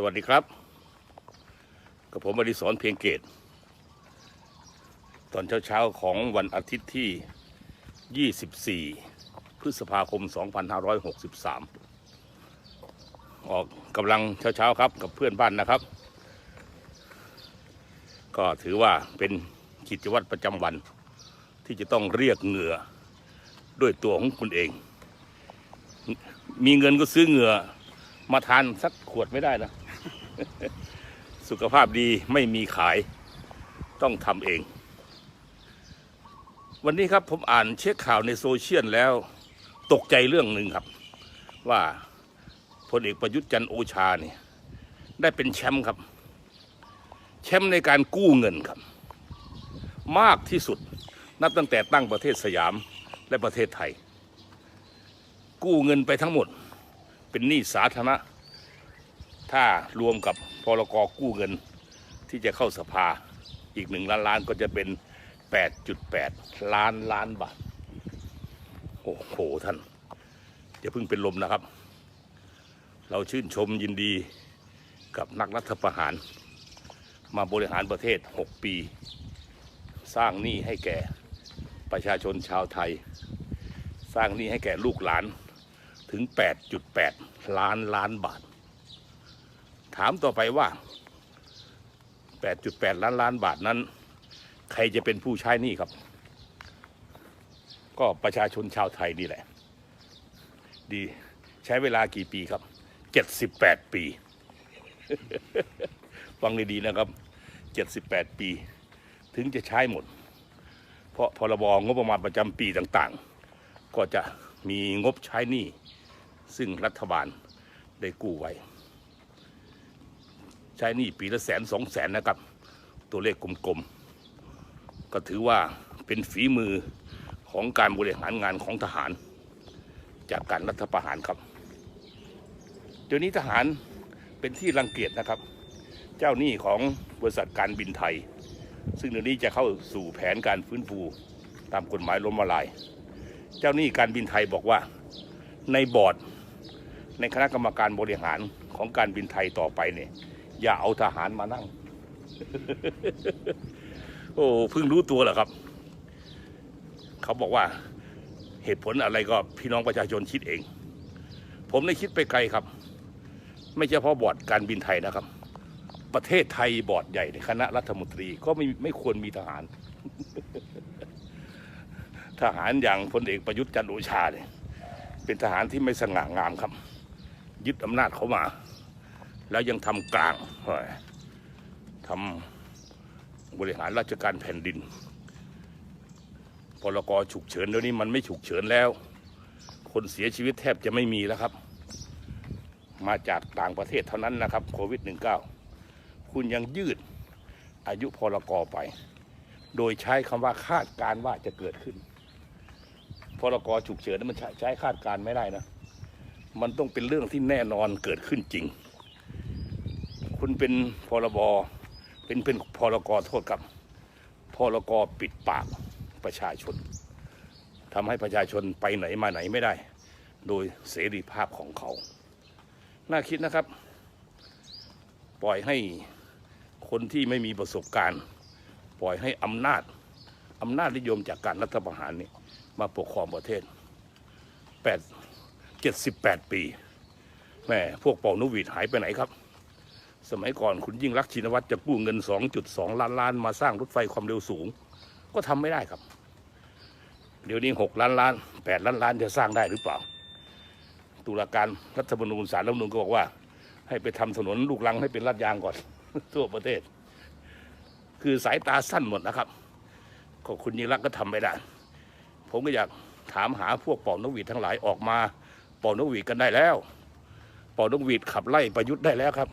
สวัสดีครับ กับผมอดิศรเพียงเกต ตอนเช้าๆของวันอาทิตย์ที่ 24 พฤษภาคม 2563 ออกกำลังเช้าๆครับกับเพื่อนบ้านนะครับ ก็ถือว่าเป็นกิจวัตรประจำวันที่จะต้องเรียกเหงื่อด้วยตัวของคุณเอง มีเงินก็ซื้อเหงื่อมาทานสักขวดไม่ได้นะ สุขภาพดีไม่มีขายต้องทำเอง วันนี้ครับผมอ่านเช็คข่าวในโซเชียลแล้ว ตกใจเรื่องหนึ่งครับ ว่าพลเอกประยุทธ์จันโอชาเนี่ยได้เป็นแชมป์ครับ แชมป์ในการกู้เงินครับ มากที่สุดนับตั้งแต่ตั้งประเทศสยามและประเทศไทย กู้เงินไปทั้งหมด เป็นหนี้สาธารณะ ถ้ารวมกับพรกกู้เงินที่จะเข้าสภาอีกหนึ่งล้านล้านก็จะเป็น 8.8 ล้านล้านบาท โอ้โหท่านอย่าเพิ่งเป็นลมนะครับ เราชื่นชมยินดีกับนักรัฐประหาร มาบริหารประเทศ 6 ปี สร้างหนี้ให้แก่ประชาชนชาวไทย สร้างหนี้ให้แก่ลูกหลานถึง 8.8 ล้านล้านบาท ถามต่อไปว่า 8.8 ล้านล้านบาทนั้น ใครจะเป็นผู้ใช้หนี้ครับ ก็ประชาชนชาวไทยนี่แหละ ดีใช้เวลากี่ปีครับ 78 ปี ฟังดีๆนะครับ 78 ปี ถึงจะใช้หมด เพราะพรบงบประมาณประจำปีต่างๆ ก็จะมีงบใช้หนี้ซึ่งรัฐบาลได้กู้ไว้ ใช้หนี้ปีละแสนสองแสนนะครับ ตัวเลขกลมๆ ก็ถือว่าเป็นฝีมือของการบริหารงานของทหาร จากการรัฐประหารครับ เดี๋ยวนี้ทหารเป็นที่รังเกียจนะครับ เจ้าหนี้ของบริษัทการบินไทย ซึ่งเดี๋ยวนี้จะเข้าสู่แผนการฟื้นฟูตามกฎหมายล้มละลาย เจ้าหนี้การบินไทยบอกว่าในบอร์ดในคณะกรรมการบริหารของการบินไทยต่อไปเนี่ย อย่าเอาทหารมานั่ง โอ้เพิ่งรู้ตัวเหรอครับ เขาบอกว่าเหตุผลอะไรก็พี่น้องประชาชนคิดเอง ผมได้คิดไปไกลครับ ไม่เฉพาะบอร์ดการบินไทยนะครับ ประเทศไทยบอร์ดใหญ่ในคณะรัฐมนตรีก็ไม่ไม่ควรมีทหาร ทหารอย่างพลเอกประยุทธ์จันทร์โอชาเนี่ยเป็นทหารที่ไม่สง่างามครับ ยึดอำนาจเขามา แล้วยังทำกลางทำบริหารราชการแผ่นดินพรกฉุกเฉินเดี๋ยวนี้มันไม่ฉุกเฉินแล้ว คนเสียชีวิตแทบจะไม่มีแล้วครับ มาจากต่างประเทศเท่านั้นนะครับโควิด -19 คุณยังยืดอายุพรกไป โดยใช้คำว่าคาดการณ์ว่าจะเกิดขึ้นพรกฉุกเฉินนั้นมันใช้ใช้คาดการณ์ไม่ได้นะ มันต้องเป็นเรื่องที่แน่นอนเกิดขึ้นจริง คุณเป็นพรบเป็นเป็นพรกโทษครับพรกปิดปากประชาชนทำให้ประชาชนไปไหนมาไหนไม่ได้ โดยเสรีภาพของเขา น่าคิดนะครับ ปล่อยให้คนที่ไม่มีประสบการณ์ ปล่อยให้อำนาจอำนาจนิยมจากการรัฐประหารนี่มาปกครองประเทศแปดเจ็ดสิบแปดปีแม่พวกเป่านุวีดหายไปไหนครับ สมัยก่อนคุณยิ่งรักชินวัตรจะกู้เงิน 2.2 ล้านล้านมาสร้างรถไฟความเร็วสูง ก็ทำไม่ได้ครับ เดี๋ยวนี้ 6 ล้านล้าน 8 ล้านล้านจะสร้างได้หรือเปล่า ตุลาการรัฐธรรมนูญสารรัฐธรรมนูญก็บอกว่า ให้ไปทำถนนลูกรังให้เป็นลาดยางก่อน ทั่วประเทศ คือสายตาสั้นหมดนะครับก็คุณยิ่งรักก็ทำไม่ได้ ผมก็อยากถามหาพวกเป่านกหวีดทั้งหลายออกมาเป่านกหวีดกันได้แล้วเป่านกหวีดขับไล่ประยุทธ์ได้แล้วครับ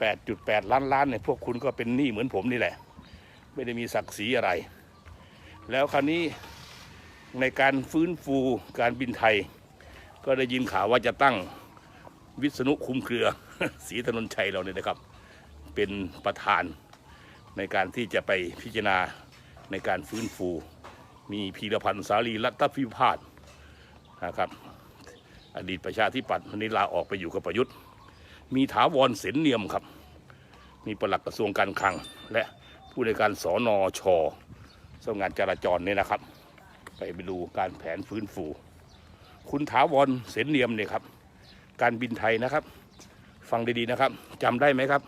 8.8 ล้านล้านเนี่ยพวกคุณก็เป็นหนี้เหมือนผมนี่แหละ ไม่ได้มีศักดิ์ศรีอะไร แล้วคราวนี้ในการฟื้นฟูการบินไทย ก็ได้ยินข่าวว่าจะตั้งวิษณุคุมเครือศรีถนนชัยเราเนี่ยนะครับ เป็นประธานในการที่จะไปพิจารณาในการฟื้นฟู มีพีรพันธ์สาลีรัตพิพาทนะครับ อดีตประชาธิปัตย์วันนี้ลาออกไปอยู่กับประยุทธ์ มีถาวรเสนเนียมครับ มีปลัดกระทรวงการคลัง และผู้ในวยการสอนอชสำนักงานจราจรเนี่ยนะครับ ไปไปดูการแผนฟื้นฟู คุณถาวรเสนเนียมเนี่ยครับ การบินไทยนะครับ ฟังดีๆนะครับจำได้ไหมครับ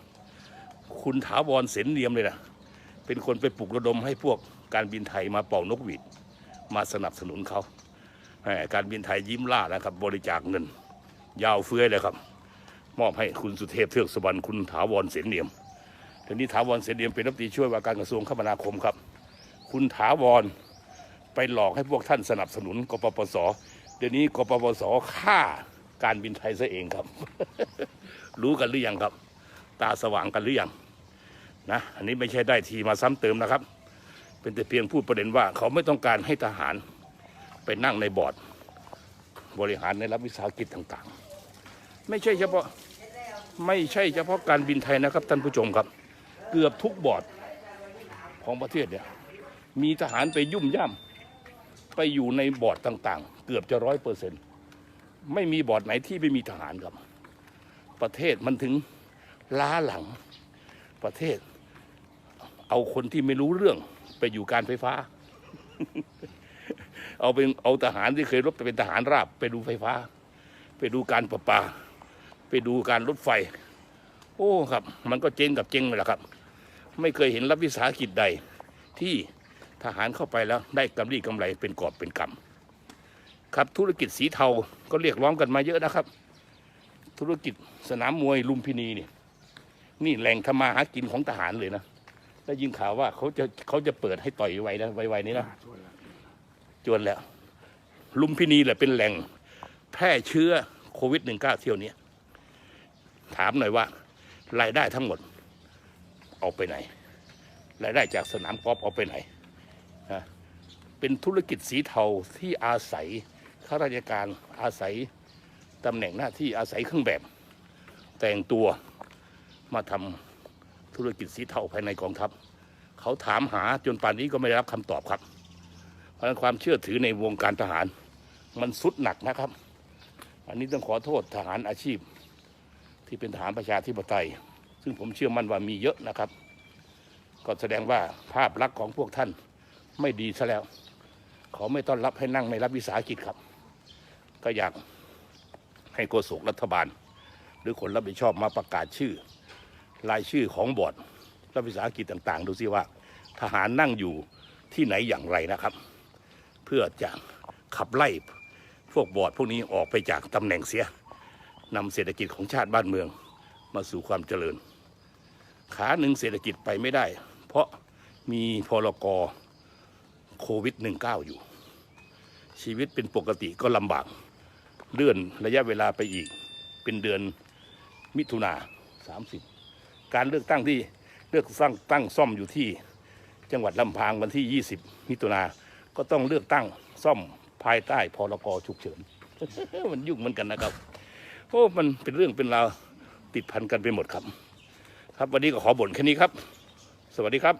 คุณถาวรเสนเนียมเลยนะเป็นคนไปปลุกระดมให้พวกการบินไทยมาเป่านกหวีดมาสนับสนุนเขาการบินไทยยิ้มล่านะครับ บริจาคเงิน ยาวเฟื้อยเลยครับ มอบให้คุณสุเทพเทือกสุบรรณคุณถาวรเสนเนียมทีนี้ถาวรเสนเนียมเป็นรัฐมนตรีช่วยว่าการกระทรวงคมนาคมครับ คุณถาวรไปหลอกให้พวกท่านสนับสนุนกปปสเดี๋ยวนี้กปปสฆ่าการบินไทยซะเองครับ รู้กันหรือยังครับ ตาสว่างกันหรือยังนะอันนี้ไม่ใช่ได้ทีมาซ้ำเติมนะครับ เป็นแต่เพียงพูดประเด็นว่า เขาไม่ต้องการให้ทหารไปนั่งในบอร์ด บริหารในรัฐวิสาหกิจต่างๆ ไม่ใช่เฉพาะไม่ใช่เฉพาะการบินไทยนะครับท่านผู้ชมครับ เกือบทุกบอร์ดของประเทศเนี่ยมีทหารไปยุ่มย่ำไปอยู่ในบอร์ดต่างๆ เกือบจะร้อยเปอร์เซ็นต์ไม่มีบอร์ดไหนที่ไม่มีทหารครับ ประเทศมันถึงล้าหลังประเทศ เอาคนที่ไม่รู้เรื่องไปอยู่การไฟฟ้า เอาเป็นเอาทหารที่เคยรบไปเป็นทหารราบ ไปดูไฟฟ้า ไปดูการประปา ไปดูการรถไฟ โอ้ครับ มันก็เจ๊งกับเจ๊งเลยละครับ ไม่เคยเห็นรัฐวิสาหกิจใด ที่ทหารเข้าไปแล้วได้กำไรกำไรเป็นกอบเป็นกำครับธุรกิจสีเทาก็เรียกร้องกันมาเยอะนะครับ ธุรกิจสนามมวยลุมพินีนี่นี่แหล่งทำมาหากินของทหารเลยนะได้ยินข่าวว่าเขาจะเขาจะเปิดให้ต่อยไวนะไวๆนี้นะจวนแล้ว ลุมพินีแหละเป็นแหล่งแพร่เชื้อโควิด -19 เที่ยวนี้ ถามหน่อยว่ารายได้ทั้งหมดเอาไปไหน รายได้จากสนามกอล์ฟเอาไปไหนฮะเป็นธุรกิจสีเทาที่อาศัยข้าราชการอาศัยตำแหน่งหน้าที่อาศัยเครื่องแบบ แต่งตัวมาทำธุรกิจสีเทาภายในกองทัพ เขาถามหาจนป่านนี้ก็ไม่ได้รับคำตอบครับ เพราะความเชื่อถือในวงการทหาร มันสุดหนักนะครับ อันนี้ต้องขอโทษทหารอาชีพ ที่เป็นทหารประชาธิปไตย ซึ่งผมเชื่อมั่นว่ามีเยอะนะครับ ก็แสดงว่าภาพลักษณ์ของพวกท่านไม่ดีซะแล้วเขาไม่ต้อนรับให้นั่งในรับวิสาหกิจครับ ก็อยากให้โฆษกรัฐบาล หรือคนรับผิดชอบมาประกาศชื่อ รายชื่อของบอร์ดรัฐวิสาหกิจต่าง ๆ ดูซิว่า ทหารนั่งอยู่ที่ไหนอย่างไรนะครับ เพื่อจะขับไล่พวกบอร์ดพวกนี้ออกไปจากตำแหน่งเสีย นำเศรษฐกิจของชาติบ้านเมืองมาสู่ความเจริญ ขาหนึ่งเศรษฐกิจไปไม่ได้ เพราะมีพรกโควิด -19 อยู่ ชีวิตเป็นปกติก็ลำบาก เลื่อนระยะเวลาไปอีก เป็นเดือนมิถุนาสามสิบการเลือกตั้งที่เลือกตั้งตั้งซ่อมอยู่ที่จังหวัดลำพางวันที่ 20 มิถุนาก็ต้องเลือกตั้งซ่อมภายใต้พรกฉุกเฉิน มันยุ่งเหมือนกันนะครับ อ้มันเป็นเรื่องเป็นราวติดพันกันไปหมดครับ ครับวันนี้ก็ขอบ่นแค่นี้ครับ สวัสดีครับ